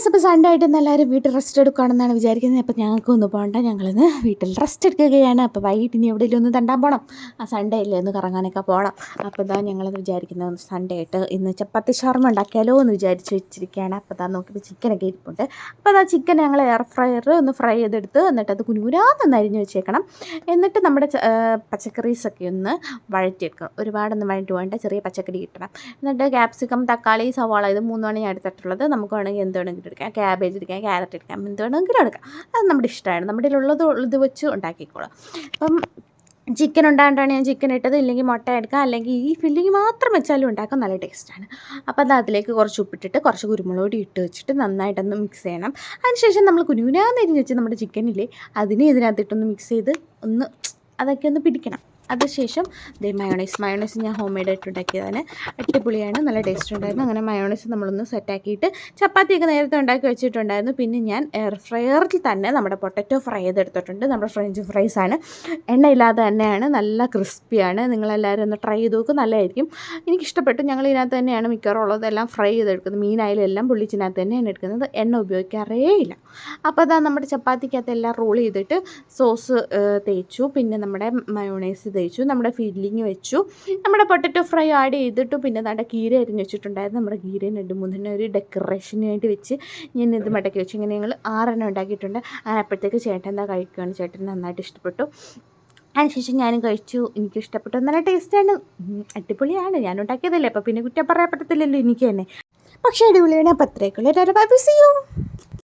Guys അപ്പോൾ Sunday ആയിട്ട് എല്ലാവരും വീട്ടിൽ റെസ്റ്റ് എടുക്കുകയാണെന്നാണ് വിചാരിക്കുന്നത്. അപ്പോൾ ഞങ്ങൾക്കൊന്ന് പോകണ്ട. ഞങ്ങളിന്ന് വീട്ടിൽ റെസ്റ്റ് എടുക്കുകയാണ്. അപ്പോൾ വൈകിട്ട് ഇനി എവിടെയെങ്കിലും ഒന്ന് തണ്ടാൻ പോകണം ആ സൺഡേ അല്ലേ ഒന്ന് കറങ്ങാനൊക്കെ പോകണം അപ്പോൾ ഇതാ ഞങ്ങളത് വിചാരിക്കുന്നത് സൺഡേ ആയിട്ട് ഇന്ന് ചപ്പാത്തി ഷവർമ ഉണ്ടാക്കിയാലോ എന്ന് വിചാരിച്ച് വെച്ചിരിക്കുകയാണ്. അപ്പോൾ ഇതാ നോക്കിയപ്പോൾ ചിക്കനൊക്കെ ഇരിപ്പുണ്ട്. അപ്പോൾ അതാ ചിക്കൻ ഞങ്ങൾ എയർ ഫ്രയർ ഒന്ന് ഫ്രൈ ചെയ്തെടുത്ത് എന്നിട്ട് അത് കുനുകുരാന്നൊന്ന് അരിഞ്ഞ് വെച്ചേക്കണം. എന്നിട്ട് നമ്മുടെ പച്ചക്കറീസൊക്കെ ഒന്ന് വഴറ്റിയെടുക്കണം ഒരുപാടൊന്നും വഴറ്റി വേണ്ട ചെറിയ പച്ചക്കറി കിട്ടണം. എന്നിട്ട് ക്യാപ്സിക്കം തക്കാളി സവാള ഇത് മൂന്നാണ് ഞാൻ എടുത്തിട്ടുള്ളത്. നമുക്ക് വേണമെങ്കിൽ എന്ത് വേണമെങ്കിലും എടുക്കാം ക്യാബേജ് എടുക്കാം ക്യാരറ്റ് എടുക്കാം എന്ത് വേണമെങ്കിലും എടുക്കാം. അത് നമ്മുടെ ഇഷ്ടമാണ്. നമ്മുടെ ഉള്ളത് ഇത് വെച്ച് ഉണ്ടാക്കിക്കോളാം. അപ്പം ചിക്കൻ ഉണ്ടാകൊണ്ടാണ് ഞാൻ ചിക്കൻ ഇട്ടത്. ഇല്ലെങ്കിൽ മുട്ട എടുക്കാം. അല്ലെങ്കിൽ ഈ ഫില്ലിങ് മാത്രം വെച്ചാലും ഉണ്ടാക്കാൻ നല്ല ടേസ്റ്റാണ് അപ്പോൾ അത് അതിലേക്ക് കുറച്ച് ഉപ്പിട്ടിട്ട് കുറച്ച് കുരുമുളക് ഇട്ട് വെച്ചിട്ട് നന്നായിട്ടൊന്ന് മിക്സ് ചെയ്യണം. അതിനുശേഷം നമ്മൾ കുനുകുനാന്നിരിഞ്ഞ് വെച്ച് നമ്മുടെ ചിക്കനില്ലേ അതിനെ ഇതിനകത്തിട്ടൊന്ന് മിക്സ് ചെയ്ത് ഒന്ന് അതൊക്കെ ഒന്ന് പിടിക്കണം. അതിനുശേഷം ദേ മയോണൈസ് മയോണൈസ് ഞാൻ ഹോം മെയ്ഡ് ആയിട്ട് ഉണ്ടാക്കിയതാണ്. അടിപൊളിയാണ്. നല്ല ടേസ്റ്റ് ഉണ്ടായിരുന്നു. അങ്ങനെ മയോണൈസ് നമ്മളൊന്ന് സെറ്റാക്കിയിട്ട് ചപ്പാത്തിയൊക്കെ നേരത്തെ ഉണ്ടാക്കി വെച്ചിട്ടുണ്ടായിരുന്നു. പിന്നെ ഞാൻ എയർ ഫ്രയറിൽ തന്നെ നമ്മുടെ പൊട്ടറ്റോ ഫ്രൈ ചെയ്തെടുത്തിട്ടുണ്ട്. നമ്മുടെ ഫ്രഞ്ച് ഫ്രൈസ് ആണ്. എണ്ണയില്ലാതെ തന്നെയാണ്. നല്ല ക്രിസ്പിയാണ് നിങ്ങളെല്ലാവരും ഒന്ന് ട്രൈ ചെയ്ത് നോക്കും. നല്ലതായിരിക്കും. എനിക്കിഷ്ടപ്പെട്ടു. ഞങ്ങൾ ഇതിനകത്ത് തന്നെയാണ് മിക്കവാറും ഉള്ളതെല്ലാം ഫ്രൈ ചെയ്തെടുക്കുന്നത്. മീനായാലും എല്ലാം പുള്ളിച്ചിനകത്ത് തന്നെയാണ് എടുക്കുന്നത്. എണ്ണ ഉപയോഗിക്കാറേ ഇല്ല. അപ്പോൾ അതാ നമ്മുടെ ചപ്പാത്തിക്കകത്ത് എല്ലാം റോൾ ചെയ്തിട്ട് സോസ് തേച്ചു. പിന്നെ നമ്മുടെ മയോണൈസ് തേച്ചു നമ്മുടെ ഫില്ലിങ് വെച്ചു. നമ്മുടെ പൊട്ടറ്റോ ഫ്രൈ ആഡ് ചെയ്തിട്ട് പിന്നെ നമ്മുടെ കീര അരിഞ്ഞ് വെച്ചിട്ടുണ്ടായിരുന്നു. നമ്മുടെ കീര രണ്ട് മൂന്നെണ്ണം ഒരു ഡെക്കറേഷന് വേണ്ടി വെച്ച് ഞാൻ ഇത് മടക്കി വെച്ചു. ഇങ്ങനെ ഞങ്ങൾ ആറെണ്ണം ഉണ്ടാക്കിയിട്ടുണ്ട്. അപ്പോഴത്തേക്ക് ചേട്ടൻ എന്താ കഴിക്കുകയാണ് ചേട്ടൻ നന്നായിട്ട് ഇഷ്ടപ്പെട്ടു. അതിനുശേഷം ഞാനും കഴിച്ചു. എനിക്ക് ഇഷ്ടപ്പെട്ടു. നല്ല ടേസ്റ്റാണ് അടിപൊളിയാണ്. ഞാൻ ഉണ്ടാക്കിയതല്ലേ? അപ്പോൾ പിന്നെ കുറ്റം പറയാൻ പറ്റത്തില്ലല്ലോ എനിക്ക് തന്നെ. പക്ഷേ അടിപൊളിയാണ്. അപ്പോൾ അത്രയൊക്കെയുള്ള ബൈ ബൈ യു